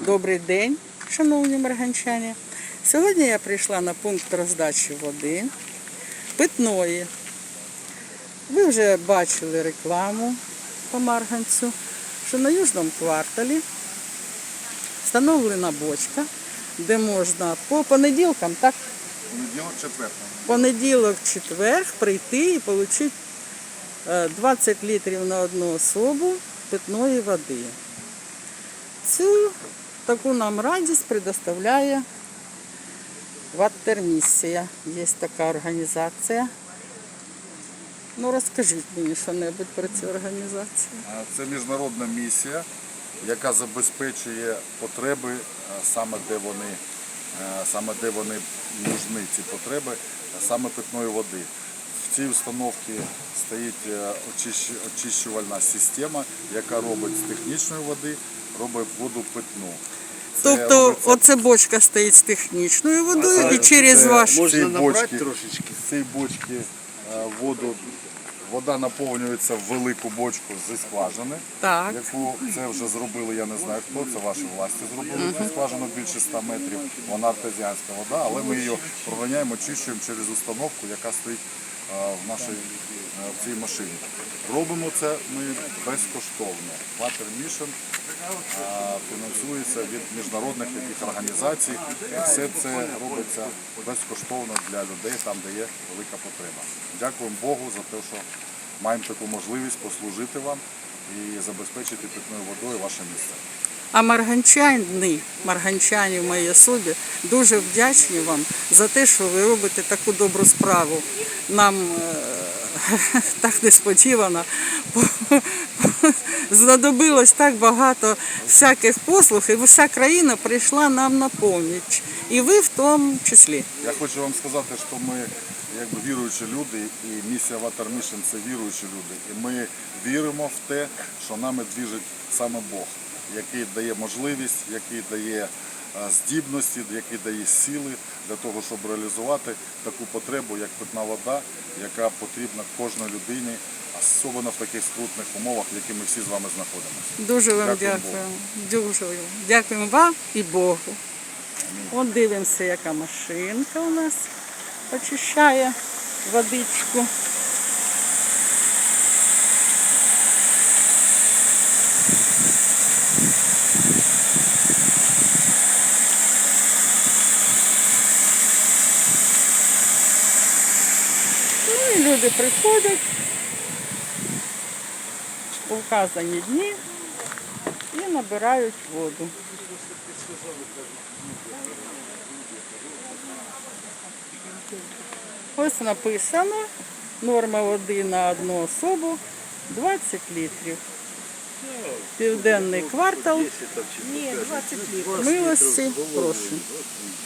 Добрий день, шановні марганчані. Сьогодні я прийшла на пункт роздачі води питної. Ви вже бачили рекламу по марганцю, що на южному кварталі встановлена бочка, де можна по понеділкам, так, Понеділок, четвер. понеділок, четвер прийти і отримати 20 літрів на одну особу питної води. Цю таку нам радість предоставляє Ваттермісія. Є така організація. Ну розкажіть мені що-небудь про цю організацію. Це міжнародна місія, яка забезпечує потреби саме де вони, саме де вони нужні, ці потреби, саме питної води. Цій установці стоїть е, очищувальна система, яка робить з технічної води, робить воду питну. Це Тобто робиться- оце бочка стоїть з технічною водою і через це ваш. можна Можна набрати бочки, трошечки? З цієї бочки е, воду, вода наповнюється в велику бочку зі скважини. Так. яку це вже зробили, я не знаю хто, це ваші власті зробили цю скважину більше 100 метрів. Вона артезіанська вода, але ми її проганяємо, очищуємо через установку, яка стоїть е, в нашій е, в цій машині. Робимо це ми безкоштовно. Water Mission фінансується від міжнародних таких організацій. І все це робиться безкоштовно для людей, там де є велика потреба. Дякуємо Богу за те, що маємо таку можливість послужити вам і забезпечити питною водою ваше місце. А марганчани, марганчані в моїй особі дуже вдячні вам за те, що ви робите таку добру справу. Нам е, так несподівано знадобилось так багато всяких послуг, і вся країна прийшла нам на поміч. І ви в тому числі. Я хочу вам сказати, що ми якби віруючі люди, і місія Water Mission – це віруючі люди. І ми віримо в те, що нами двіжить саме Бог, який дає можливість, який дає здібності, який дає сили для того, щоб реалізувати таку потребу, як питна вода, яка потрібна кожній людині, особливо в таких скрутних умовах, в яких ми всі з вами знаходимося. Дуже вам Дякую дякую. Дуже вам. Дякуємо вам і Богу. От дивимося, яка машинка у нас очищає водичку. Ну і люди приходять у вказані дні і набирають воду. Ось написано, норма води на одну особу 20 літрів. Південний квартал Ні, 20 літрів. милості, прошу.